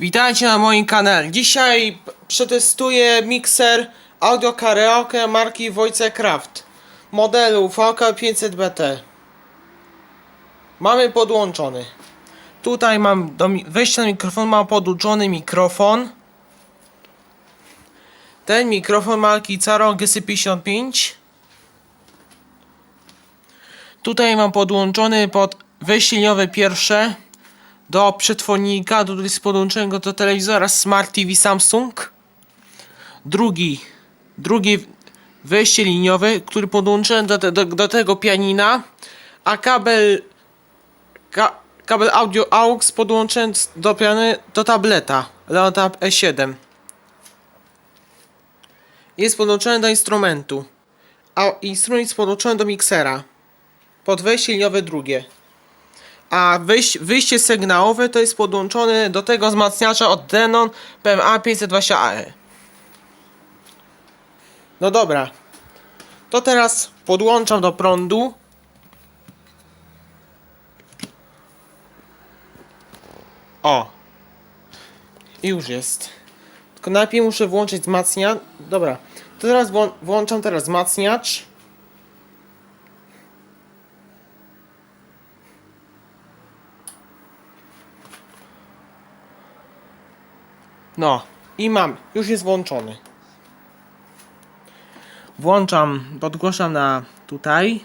Witajcie na moim kanale. Dzisiaj przetestuję mikser Audio Karaoke marki Wojce Craft modelu VK500BT. Mamy podłączony. Tutaj mam do wejścia na mikrofon mam podłączony mikrofon. Ten mikrofon marki Caro GC55. Tutaj mam podłączony pod wejście liniowe pierwsze do przetwornika, do podłączonego do telewizora Smart TV Samsung. Drugi, drugie wejście liniowe, który podłączyłem do, te, do, do tego pianina, a kabel ka, kabel audio AUX podłączyłem do piany do tableta Leotab E7. Jest podłączony do instrumentu, a instrument jest podłączony do miksera. Pod wejście liniowe drugie a wyjś, wyjście sygnałowe to jest podłączone do tego wzmacniacza od Denon PMA 520AE. No dobra. To teraz podłączam do prądu. O. I już jest. Tylko najpierw muszę włączyć wzmacniacz. Dobra. To teraz włą- włączam teraz wzmacniacz. No i mam, już jest włączony. Włączam, podgłaszam na tutaj.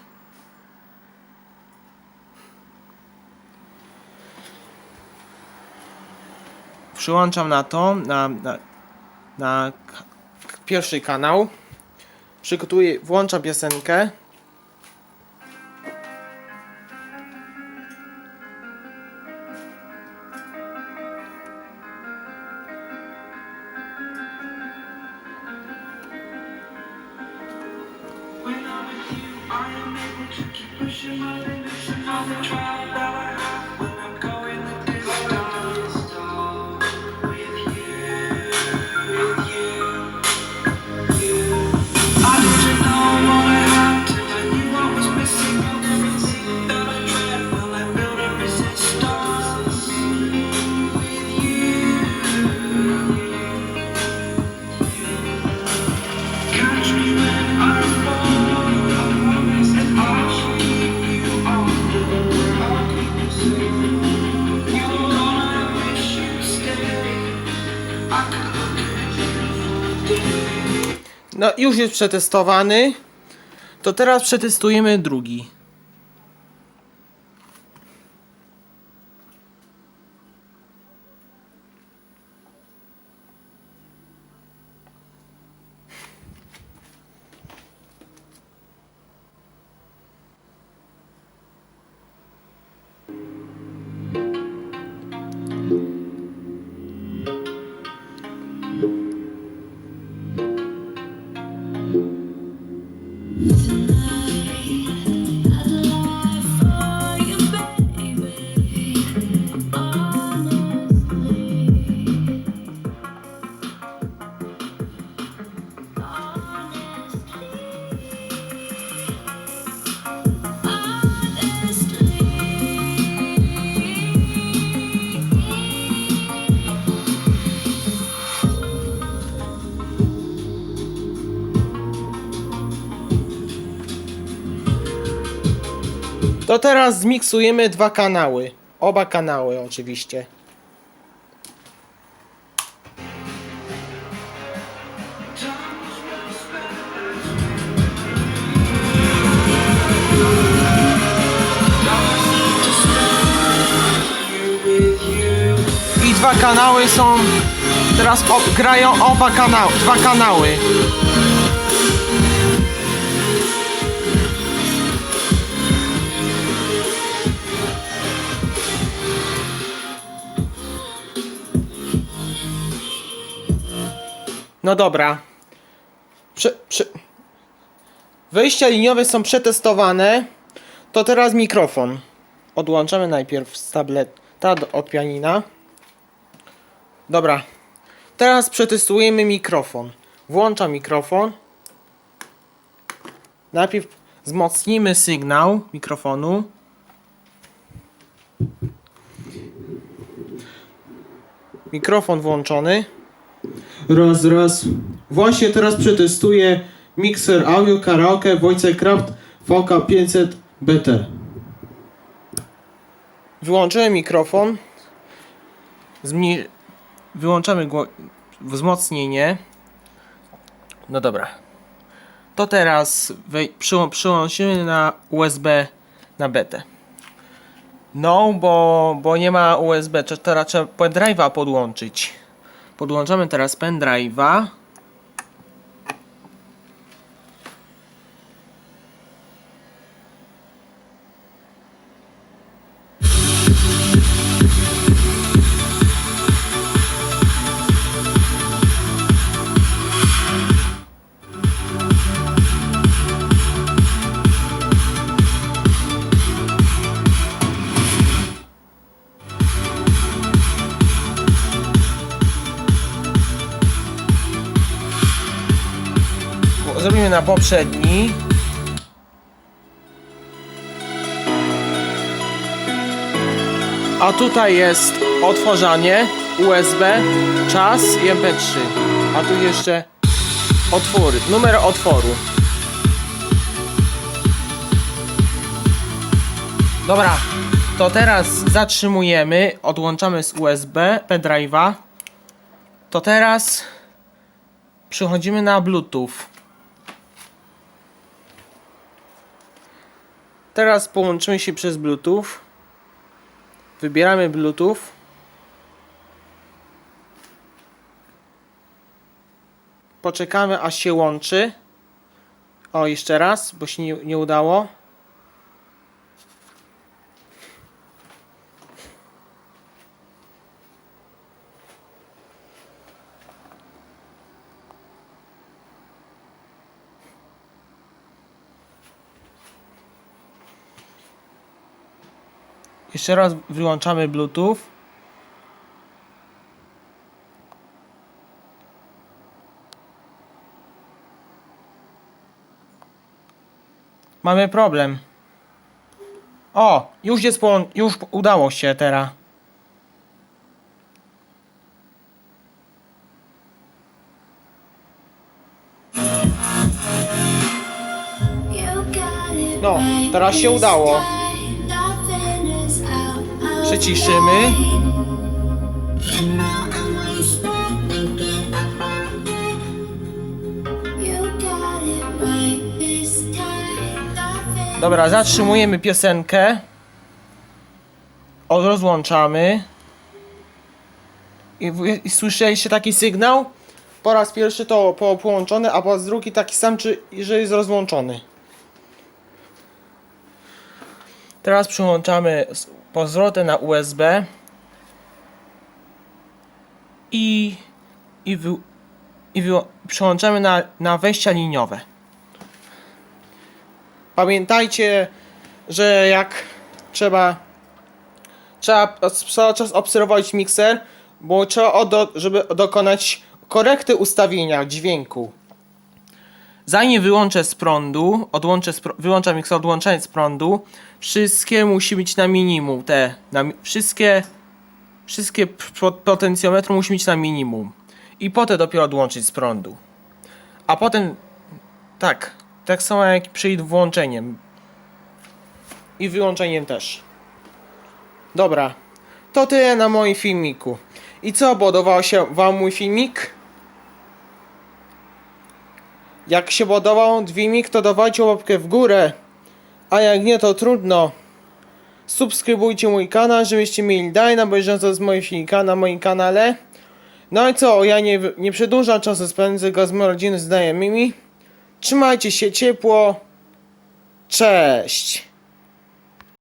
Przyłączam na to, na, na, na pierwszy kanał. Przygotuję, włączam piosenkę. I am able to keep pushing my limits and all the drive that I have No już jest przetestowany. To teraz przetestujemy drugi. To teraz zmiksujemy dwa kanały. Oba kanały oczywiście. I dwa kanały są. Teraz grają oba kanały. Dwa kanały. No dobra. Wejścia liniowe są przetestowane. To teraz mikrofon. Odłączamy najpierw z tableta od pianina. Dobra. Teraz przetestujemy mikrofon. Włączam mikrofon. Najpierw wzmocnimy sygnał mikrofonu. Mikrofon włączony. Raz, raz. Właśnie teraz przetestuję mikser audio karaoke Wojciech Kraft VK500 BT. Wyłączyłem mikrofon. Zmni... Wyłączamy wzmocnienie. No dobra. To teraz przyłączymy na USB na BT. No, bo, bo nie ma USB, to trzeba pendrive'a podłączyć. Podłączamy teraz pendrive'a. Na poprzedni. A tutaj jest otworzanie USB, czas i MP3. A tu jeszcze otwory, numer otworu. Dobra, to teraz zatrzymujemy, odłączamy z USB pendrive'a. To teraz przechodzimy na Bluetooth. Teraz połączymy się przez Bluetooth. Wybieramy Bluetooth. Poczekamy aż się łączy. O, jeszcze raz, bo się nie, nie udało. Jeszcze raz wyłączamy Bluetooth. Mamy problem. O, już jest połą- już udało się teraz. No, teraz się udało. Przyciszymy. Dobra, zatrzymujemy piosenkę. Rozłączamy. I, I słyszeliście taki sygnał? Po raz pierwszy to po, połączony, a po raz drugi taki sam, czy, że jest rozłączony. Teraz przyłączamy powrotem na USB i, i, wy, i wy, przyłączamy na, na wejścia liniowe. Pamiętajcie, że jak trzeba trzeba cały czas obserwować mikser, bo trzeba odo, żeby dokonać korekty ustawienia dźwięku. Zanim wyłączę z prądu, odłączę z pr- wyłączam mikser odłączając z prądu, wszystkie musi być na minimum, te, na, wszystkie, wszystkie potencjometry musi mieć na minimum. I potem dopiero odłączyć z prądu. A potem, tak, tak samo jak przed włączeniem. I wyłączeniem też. Dobra, to tyle na moim filmiku. I co, podobał się wam mój filmik? Jak się podobał filmik, to dawajcie łapkę w górę. A jak nie, to trudno. Subskrybujcie mój kanał, żebyście mieli dalej na bieżąco z moich filmika na moim kanale. No i co, ja nie, nie przedłużam czasu, spędzę go z moją rodziną, z znajomymi. Trzymajcie się ciepło. Cześć.